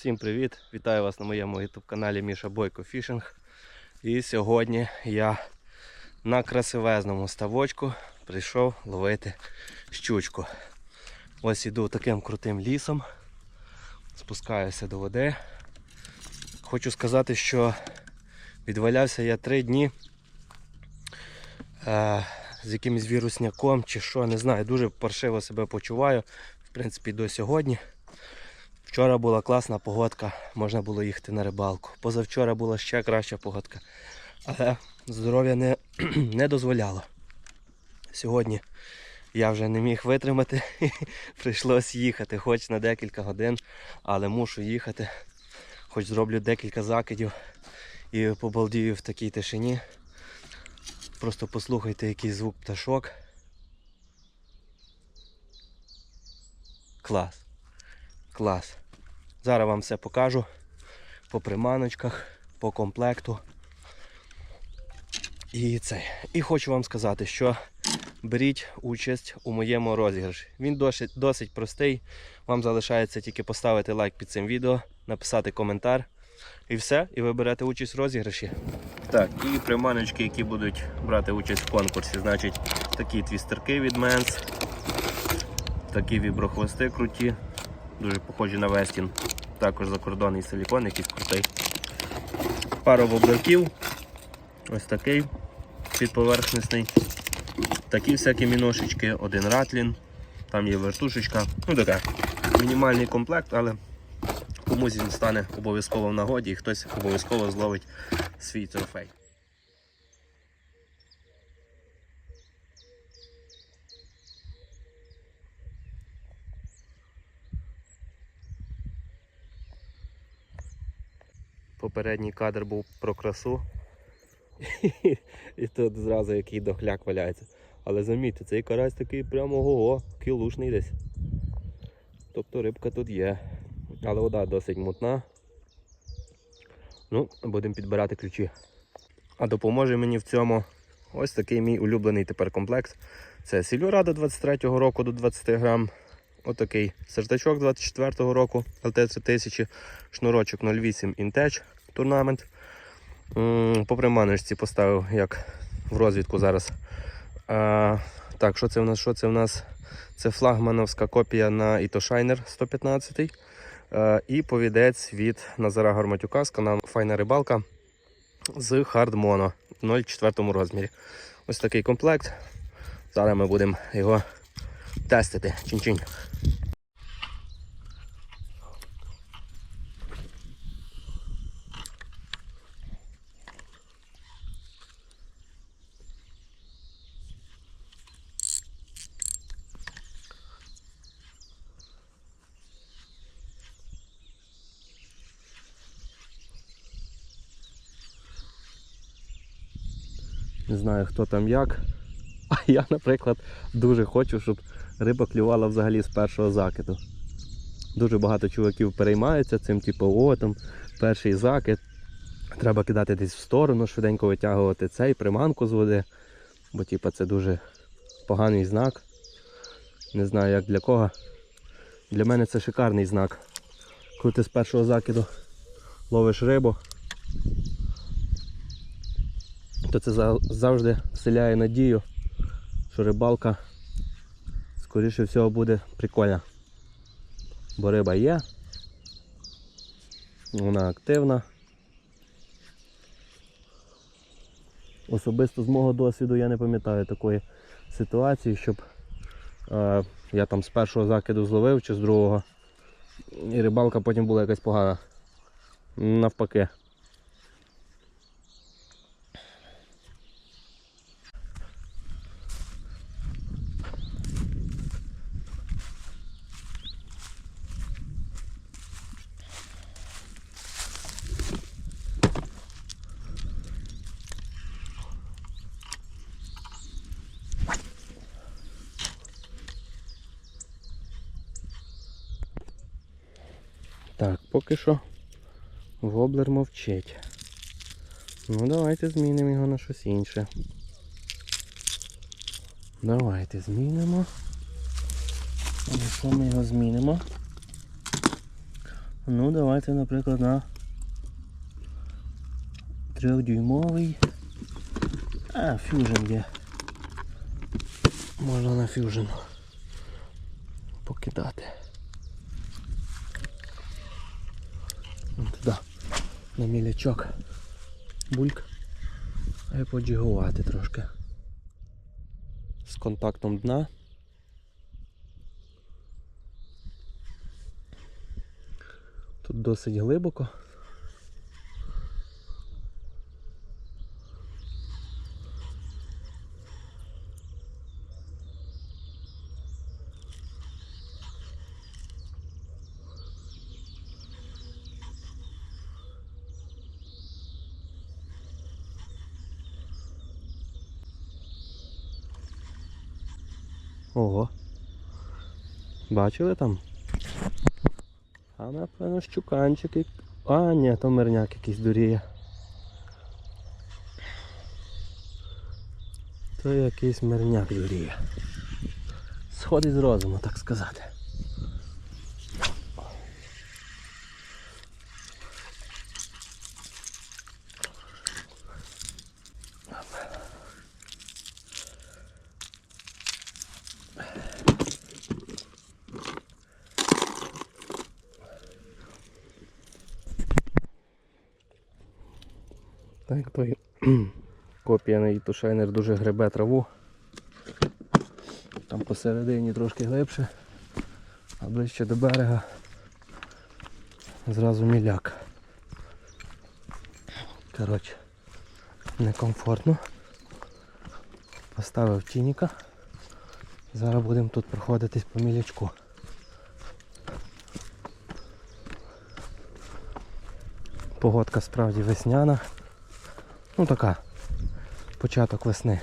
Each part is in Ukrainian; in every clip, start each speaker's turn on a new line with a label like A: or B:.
A: Всім привіт! Вітаю вас на моєму YouTube каналі Міша Бойко Фішинг. І сьогодні я на красивезному ставочку прийшов ловити щучку. Ось іду таким крутим лісом, спускаюся до води. Хочу сказати, що відвалявся я три дні е, з якимось вірусняком чи що, не знаю, дуже паршиво себе почуваю. В принципі, до сьогодні. Вчора була класна погодка, можна було їхати на рибалку. Позавчора була ще краща погодка. Але здоров'я не, не дозволяло. Сьогодні я вже не міг витримати. Прийшлось їхати, хоч на декілька годин, але мушу їхати. Хоч зроблю декілька закидів і побалдію в такій тишині. Просто послухайте який звук пташок. Клас. Клас. Зараз вам все покажу по приманочках, по комплекту. І це. І хочу вам сказати, що беріть участь у моєму розіграші. Він досить, досить простий. Вам залишається тільки поставити лайк під цим відео, написати коментар. І все, і ви берете участь в розіграші. Так, і приманочки, які будуть брати участь в конкурсі. Значить, такі твістерки від Менс, такі віброхвости круті, дуже похожі на Вестін. Також закордонний силікон, якийсь крутий. Пару воблерків. Ось такий підповерхнесний. Такі всякі міношечки, один ратлін, там є вертушечка. Ну таке. Мінімальний комплект, але комусь він стане обов'язково в нагоді і хтось обов'язково зловить свій трофей. Попередній кадр був про красу. І тут зразу який дохляк валяється. Але замітьте, цей карась такий прямо ого, кілушний десь. Тобто рибка тут є. Але вода досить мутна. Ну, будемо підбирати ключі. А допоможе мені в цьому ось такий мій улюблений тепер комплекс. Це Сільорада 23-го року до 20 грам. Отакий сертачок 24-го року LT3000, шнурочок 08 Intech турнамент. По приманочці поставив як в розвідку зараз. А, так, що це в нас? Що це в нас? Це флагмановська копія на Ітошайнер 115 а, і повідець від Назара Гарматюка з каналу Файна рибалка з Mono в 0,4 розмірі. Ось такий комплект. Зараз ми будемо його тестити. Чин-чин. Не знаю хто там як. А я, наприклад, дуже хочу, щоб риба клювала взагалі з першого закиду. Дуже багато чуваків переймаються цим, типу, о, там перший закид. Треба кидати десь в сторону, швиденько витягувати цей приманку з води. Бо типу, це дуже поганий знак. Не знаю як для кого. Для мене це шикарний знак. Коли ти з першого закиду ловиш рибу, то це завжди вселяє надію, що рибалка скоріше всього буде прикольна. Бо риба є, вона активна. Особисто з мого досвіду я не пам'ятаю такої ситуації, щоб е, я там з першого закиду зловив чи з другого, і рибалка потім була якась погана. Навпаки. Так, поки що воблер мовчить. Ну давайте змінимо його на щось інше. Давайте змінимо. На що ми його змінимо? Ну, давайте, наприклад, на трьохдюймовий. А, фюжн є. Можна на фюжн покидати. Вон туди, на мілячок. Бульк. А й поджигувати трошки. З контактом дна. Тут досить глибоко. Ого. Бачили там? А напевно щуканчик. як- А, ні, то мирняк якийсь дуріє. То якийсь мирняк дуріє. Сходить з розуму, так сказати. Так, той копія тушайнер дуже гребе траву. Там посередині трошки глибше, а ближче до берега зразу міляк. Коротше, некомфортно. Поставив тініка. Зараз будемо тут проходитись по мілячку. Погодка справді весняна. Ну така, початок весни.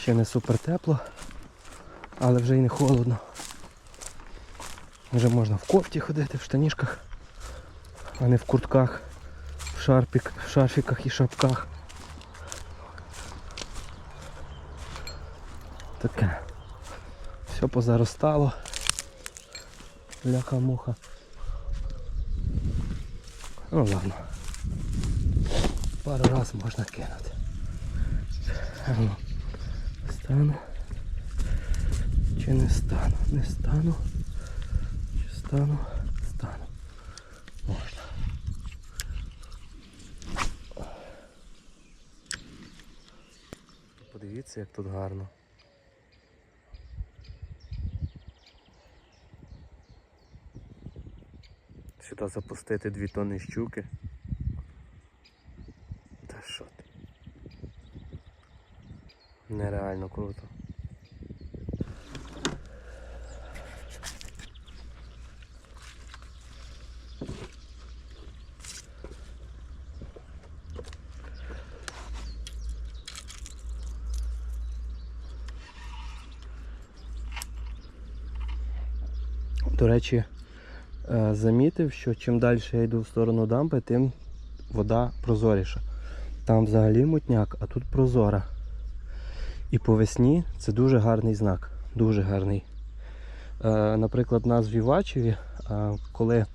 A: Ще не супер тепло, але вже й не холодно. Вже можна в кофті ходити, в штанішках, а не в куртках, в, шарпік, в шарфіках і шапках. Таке. Все позаростало. Ляха-муха. Ну ладно пару раз можна кинути. Ну, стану. Чи не стану? Не стану. Чи стану? Стану. Можна. Подивіться, як тут гарно. Сюди запустити дві тонни щуки. Та що ти? Нереально круто. До речі, е, замітив, що чим далі я йду в сторону дамби, тим вода прозоріша. Там взагалі мутняк, а тут прозора. І по весні це дуже гарний знак. Дуже гарний. Е, наприклад, нас в Івачеві, е, коли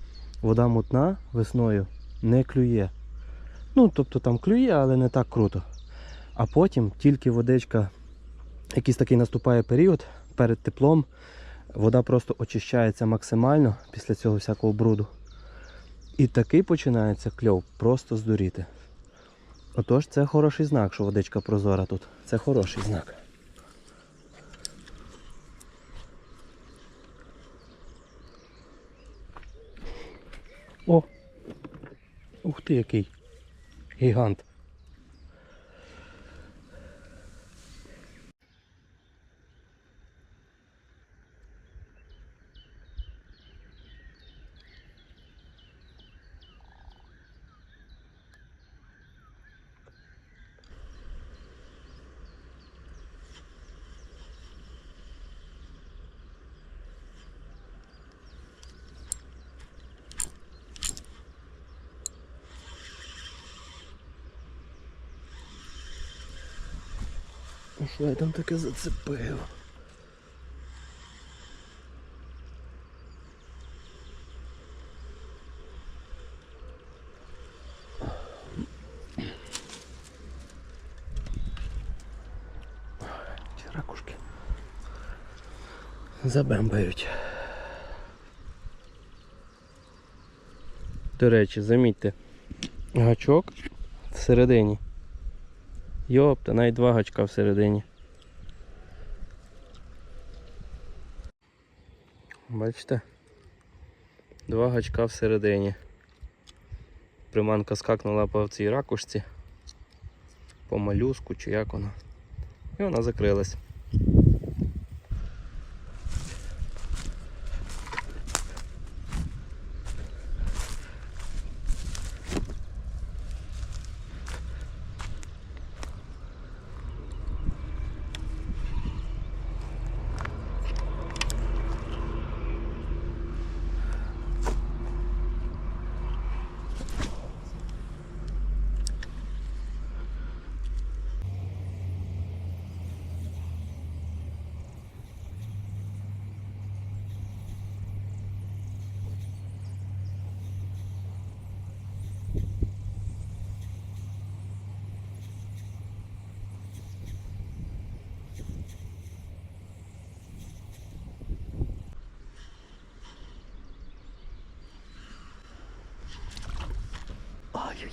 A: вода мутна весною, не клює. Ну, тобто там клює, але не так круто. А потім тільки водичка, якийсь такий наступає період перед теплом, вода просто очищається максимально після цього всякого бруду. І такий починається кльов, просто здуріти. Отож, це хороший знак, що водичка прозора тут. Це хороший знак. О! Ух ти який! Гігант. Ой, там таке зацепило. Ці ракушки забембають. До речі, замітьте гачок всередині. Йопта, навіть два гачка всередині. Бачите? Два гачка всередині. Приманка скакнула по цій ракушці, по малюску чи як вона. І вона закрилась.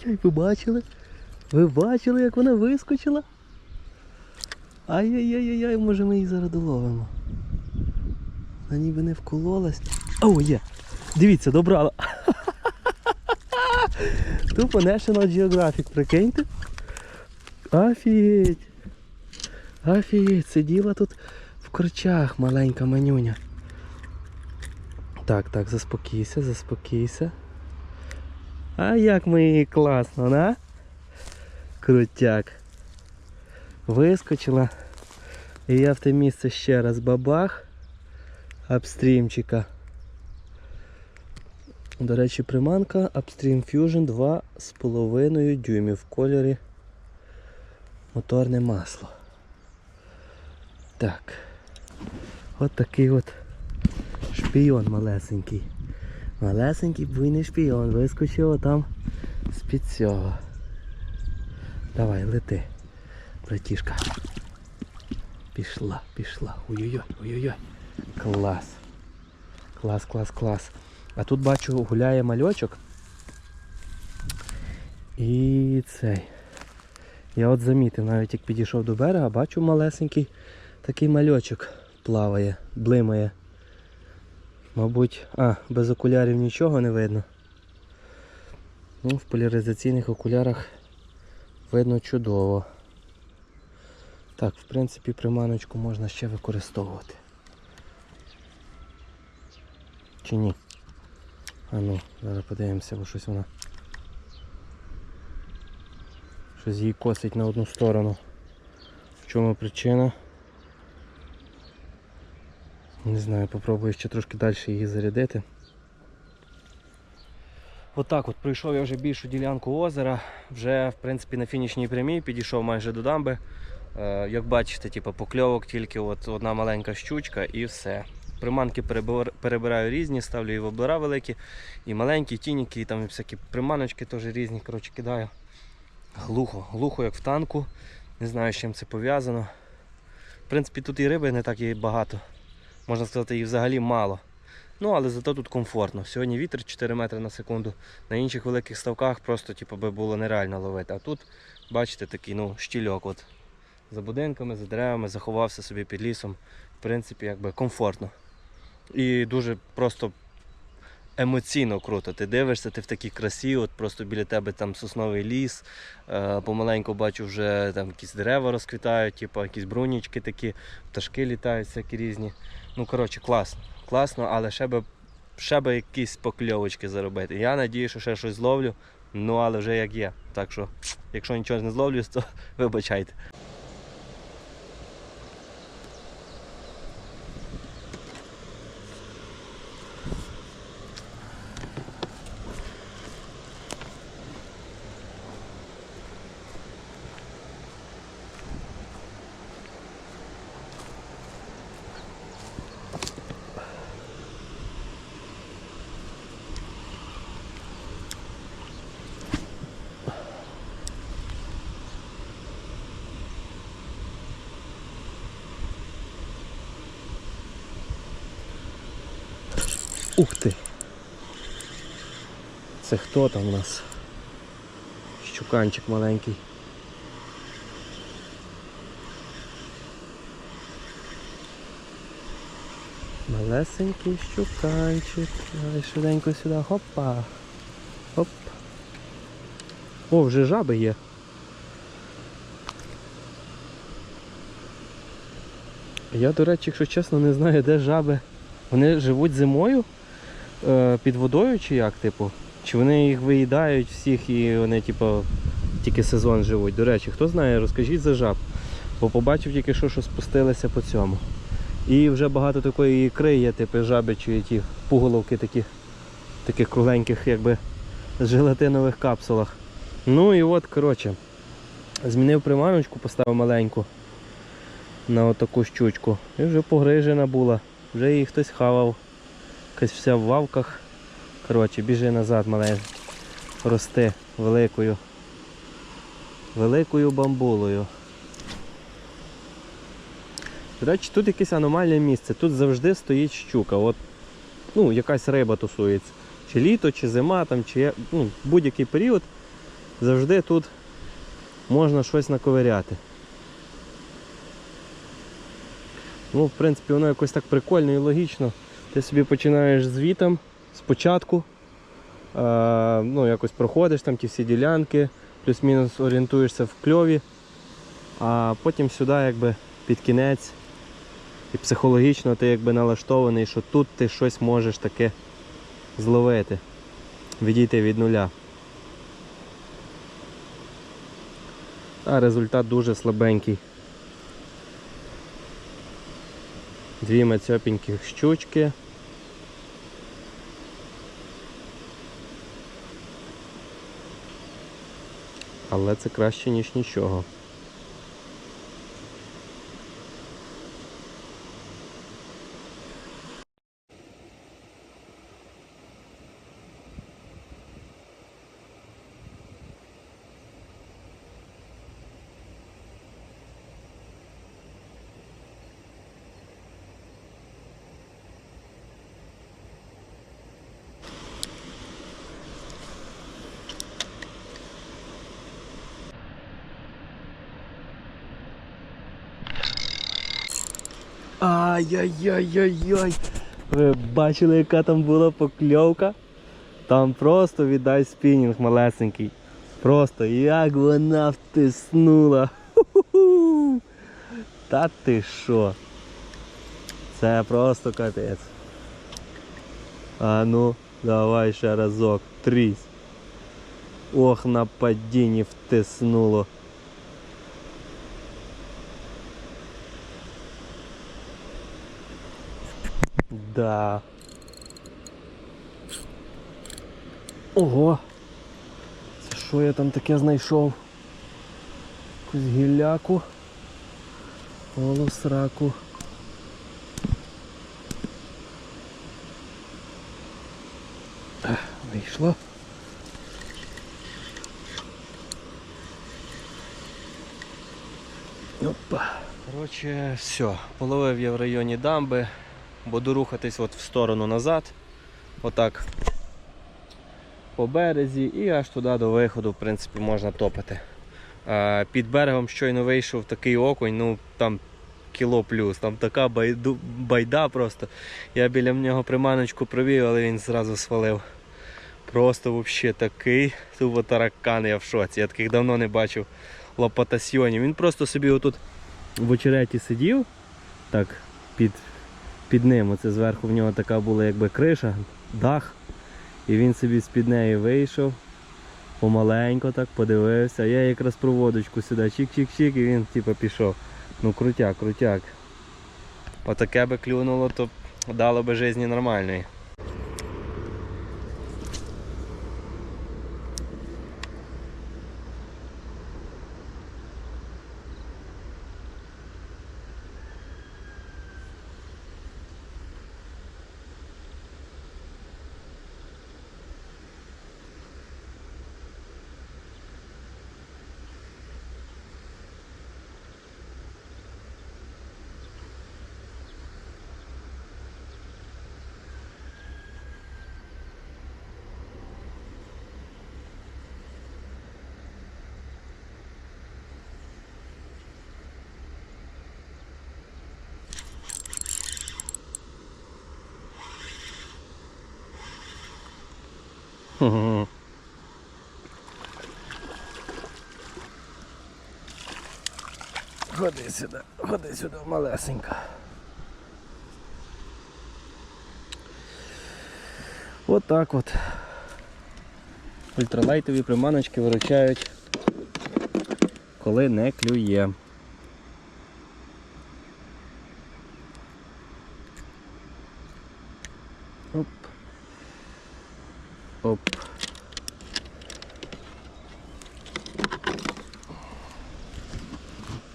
A: Ай-яй-яй, ви бачили? Ви бачили, як вона вискочила? Ай-яй-яй-яй, може ми її зараз доловимо. Вона ніби не вкололась. О, є! Дивіться, добрала. Тупо National Geographic, прикиньте. Офігеть. Офігеть, сиділа тут в корчах маленька манюня. Так, так, заспокійся, заспокійся. А як ми її класно, на? Крутяк. Вискочила. І я в те місце ще раз бабах. Апстрімчика. До речі, приманка Upstream Fusion 2,5 дюймів в кольорі моторне масло. Так. От такий от шпійон малесенький. Малесенький буйний шпійон вискочив там з-під цього. Давай, лети, братішка. Пішла, пішла. Ой-ой-ой, ой-ой-ой. Клас. Клас, клас, клас. А тут бачу гуляє мальочок. І цей. Я от замітив, навіть як підійшов до берега, бачу малесенький такий мальочок плаває, блимає. Мабуть, а, без окулярів нічого не видно. Ну, в поляризаційних окулярах видно чудово. Так, в принципі, приманочку можна ще використовувати. Чи ні? А ну, зараз подивимося, бо щось вона. Щось її косить на одну сторону. В чому причина? Не знаю, попробую ще трошки далі її зарядити. Отак от пройшов я вже більшу ділянку озера, вже в принципі на фінішній прямій підійшов майже до дамби. Е, як бачите, типу, покльовок тільки от одна маленька щучка і все. Приманки перебираю різні, ставлю і воблера великі, і маленькі, і тініки, і там всякі приманочки теж різні. Коротше, кидаю. Глухо, глухо, як в танку. Не знаю, з чим це пов'язано. В принципі, тут і риби не так і багато. Можна сказати, їх взагалі мало. Ну, але зато тут комфортно. Сьогодні вітер 4 метри на секунду. На інших великих ставках просто типу, би було нереально ловити. А тут, бачите, такий ну, щільок. От. За будинками, за деревами, заховався собі під лісом. В принципі, якби комфортно. І дуже просто емоційно круто. Ти дивишся, ти в такій красі, от просто біля тебе там сосновий ліс, е, помаленьку бачу вже там якісь дерева розквітають, типу, якісь брунічки такі, пташки літають всякі різні. Ну, коротше, класно. Класно, але ще би, ще би якісь покльовочки заробити. Я надію, що ще щось зловлю, ну але вже як є. Так що, якщо нічого не зловлю, то вибачайте. Ух ти! Це хто там у нас? Щуканчик маленький. Малесенький щуканчик. Давай швиденько сюди. Хопа. Хоп. О, вже жаби є. Я, до речі, якщо чесно, не знаю, де жаби. Вони живуть зимою під водою чи як, типу? Чи вони їх виїдають всіх і вони, типу, тільки сезон живуть. До речі, хто знає, розкажіть за жаб. Бо побачив тільки що, що спустилися по цьому. І вже багато такої ікри є, типу жаби чи ті пуголовки такі, таких кругленьких, якби желатинових капсулах. Ну і от, коротше, змінив приманочку, поставив маленьку на отаку щучку. І вже погрижена була. Вже її хтось хавав. Якась вся в вавках. Коротше, біжи назад, маленький. Рости великою. Великою бамбулою. До речі, тут якесь аномальне місце. Тут завжди стоїть щука. От, ну, якась риба тусується. Чи літо, чи зима, там, чи ну, будь-який період. Завжди тут можна щось наковиряти. Ну, в принципі, воно якось так прикольно і логічно. Ти собі починаєш звітом спочатку. Е, ну, якось проходиш там ті всі ділянки, плюс-мінус орієнтуєшся в кльові, а потім сюди якби під кінець. І психологічно ти якби налаштований, що тут ти щось можеш таке зловити, відійти від нуля. А результат дуже слабенький. Дві мацьопіньких щучки. Але це краще, ніж нічого. Ай-яй-яй-яй-яй. Ви бачили, яка там була покльовка? Там просто віддай спінінг малесенький. Просто як вона втиснула. Та ти що? Це просто капець. А ну, давай ще разок. Трісь. Ох, на падінні втиснуло. Да. Ого. Це що я там таке знайшов? Якусь гілляку. Полосраку. Ех, Вийшло. Опа. Коротше, все. Половив я в районі дамби. Буду рухатись от в сторону назад. Отак. По березі і аж туди до виходу, в принципі, можна топити. Під берегом щойно вийшов такий окунь, ну там кіло плюс, там така байду, байда просто. Я біля нього приманочку провів, але він зразу свалив. Просто взагалі такий тупо таракан, я в шоці. Я таких давно не бачив лопатасьйонів. Він просто собі отут в очереті сидів, так, під, під ним. Оце зверху в нього така була якби криша, дах. І він собі з-під неї вийшов, помаленько так подивився. Я якраз проводочку сюди, чик-чик-чик, і він типу пішов. Ну крутяк, крутяк. Отаке би клюнуло, то дало би житті нормальної. Хм. Ходи сюди, ходи сюди, малесенька. От так от. Ультралайтові приманочки виручають, коли не клює.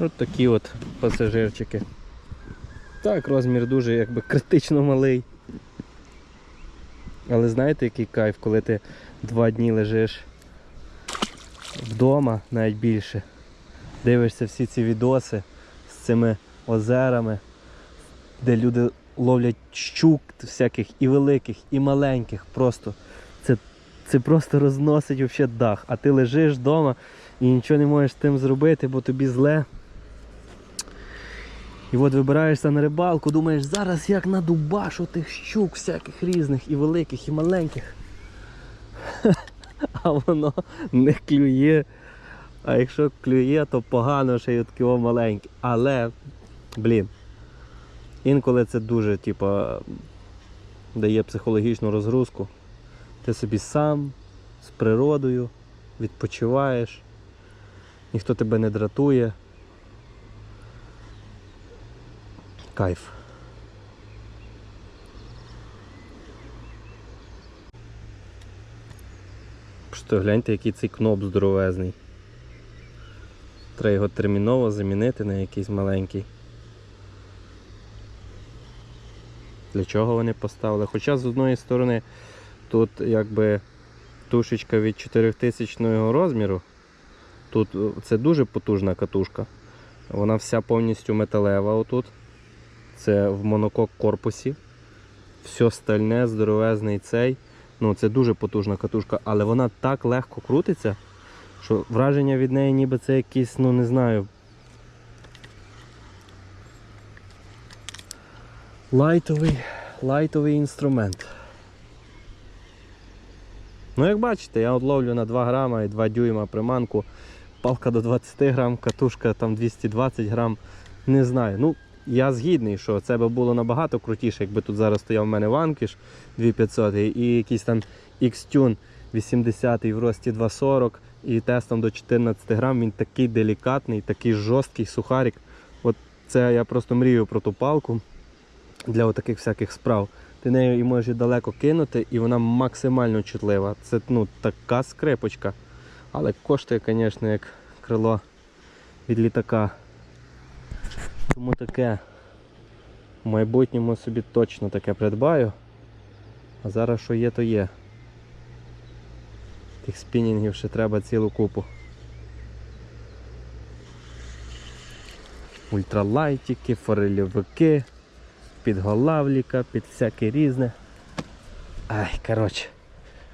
A: От такі от пасажирчики. Так, розмір дуже якби критично малий. Але знаєте, який кайф, коли ти два дні лежиш вдома, навіть більше. Дивишся всі ці відоси з цими озерами, де люди ловлять щук всяких і великих, і маленьких. Просто це, це просто розносить вообще дах. А ти лежиш вдома і нічого не можеш з тим зробити, бо тобі зле. І от вибираєшся на рибалку, думаєш, зараз як надубашу тих щук всяких різних, і великих, і маленьких. А воно не клює. А якщо клює, то погано, що й такі маленькі. Але, блін, інколи це дуже, типа, дає психологічну розгрузку. Ти собі сам з природою відпочиваєш, ніхто тебе не дратує. Кайф. Просто гляньте, який цей кноп здоровезний. Треба його терміново замінити на якийсь маленький. Для чого вони поставили? Хоча з одної сторони тут якби тушечка від 4000 розміру. Тут е, це дуже потужна катушка. Вона вся повністю металева отут. Це в монокок корпусі. Все стальне, здоровезний цей. Ну, це дуже потужна катушка, але вона так легко крутиться, що враження від неї ніби це якийсь, ну не знаю. Лайтовий, лайтовий інструмент. Ну, як бачите, я от ловлю на 2 грама і 2 дюйма приманку. Палка до 20 грам, катушка там 220 грам. Не знаю. Ну, я згідний, що це би було набагато крутіше, якби тут зараз стояв в мене ванкіш 2500 і якийсь там X-Tune 80 в рості 240 і тестом до 14 грам. Він такий делікатний, такий жорсткий сухарик. От це я просто мрію про ту палку для таких всяких справ. Ти нею її можеш далеко кинути, і вона максимально чутлива. Це ну, така скрипочка. Але коштує, звісно, як крило від літака. Тому таке в майбутньому собі точно таке придбаю. А зараз що є, то є. Тих спінінгів ще треба цілу купу. Ультралайтики, форельовики, підголавліка, під всяке різне. Ай, коротше,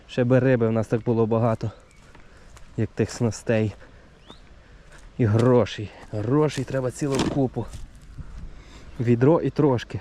A: ще би риби в нас так було багато, як тих снастей. І грошей. Грошей треба цілу купу. Відро і трошки.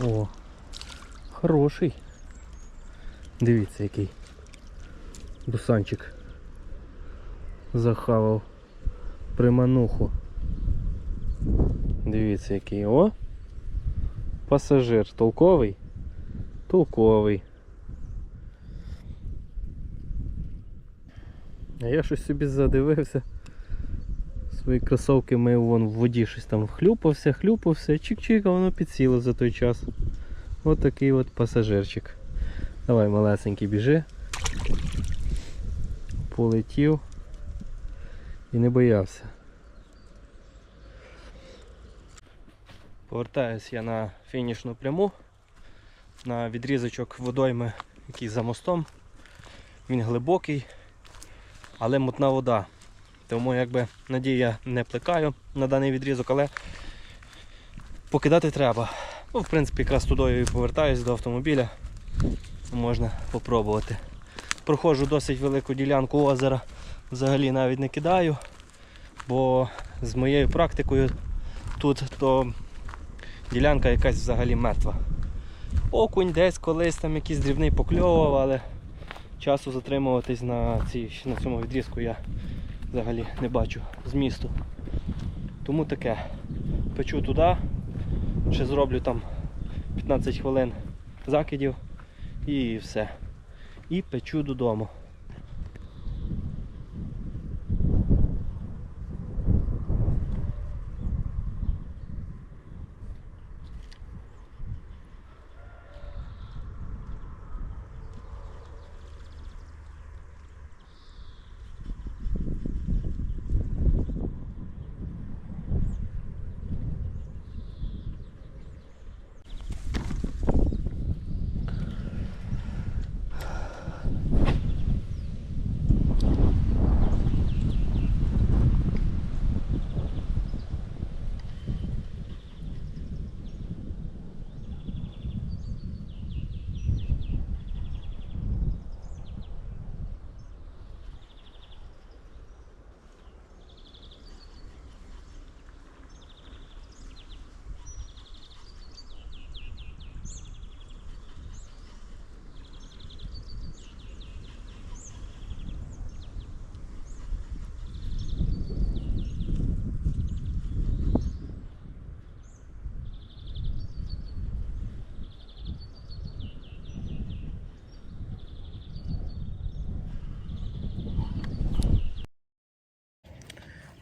A: О, хороший. Дивіться який. Бусанчик. Захавав примануху. Дивіться який. О! Пасажир. Толковий? Толковий. А я щось собі задивився. Свої кросовки мив вон в воді щось там хлюпався, хлюпався, чик-чик, а воно підсіло за той час. От такий от пасажирчик. Давай, малесенький, біжи. Полетів і не боявся. Повертаюсь я на фінішну пряму, на відрізочок водойми, який за мостом. Він глибокий, але мутна вода. Тому якби надію я не плекаю на даний відрізок, але покидати треба. Ну, в принципі, якраз туди і повертаюсь до автомобіля. Можна попробувати. Проходжу досить велику ділянку озера, взагалі навіть не кидаю, бо з моєю практикою тут то ділянка якась взагалі мертва. Окунь десь колись там якийсь дрібний покльовував, але часу затримуватись на, цій, на цьому відрізку я взагалі не бачу змісту. Тому таке. Печу туди, ще зроблю там 15 хвилин закидів і все. І печу додому.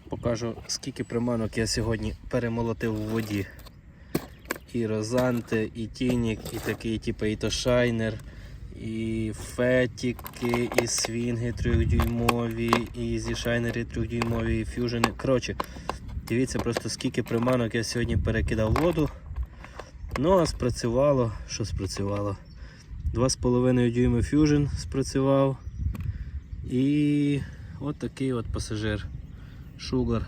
A: Покажу, скільки приманок я сьогодні перемолотив у воді. І розанти, і тінік, і такий, типу, і то шайнер, і фетіки, і свінги трьохдюймові, і зі шайнери трьохдюймові, і фюжени. Коротше, дивіться просто скільки приманок я сьогодні перекидав в воду. Ну а спрацювало, що спрацювало? 2,5 дюйми фюжен спрацював. І от такий от пасажир. Шугар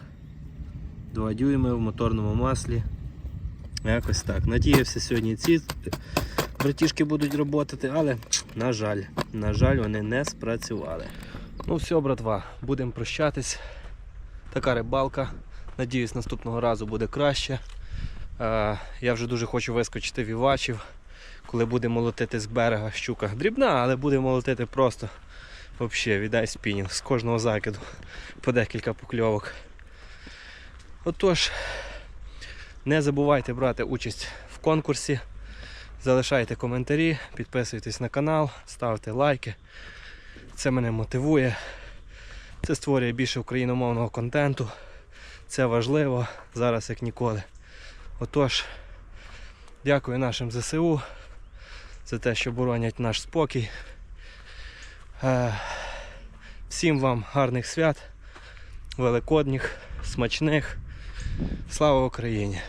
A: 2 дюйми в моторному маслі. Якось так. Надіявся сьогодні ці братішки будуть працювати, але на жаль, на жаль, вони не спрацювали. Ну все, братва, будемо прощатись. Така рибалка. Надіюсь, наступного разу буде краще. Я вже дуже хочу вискочити в Івачів, коли буде молотити з берега щука. Дрібна, але буде молотити просто. Взагалі, віддай спінінг з кожного закиду по декілька покльовок. Отож, не забувайте брати участь в конкурсі, залишайте коментарі, підписуйтесь на канал, ставте лайки. Це мене мотивує. Це створює більше україномовного контенту. Це важливо зараз як ніколи. Отож, дякую нашим ЗСУ за те, що боронять наш спокій. Е, Всім вам гарних свят, великодніх, смачних. Слава Україні!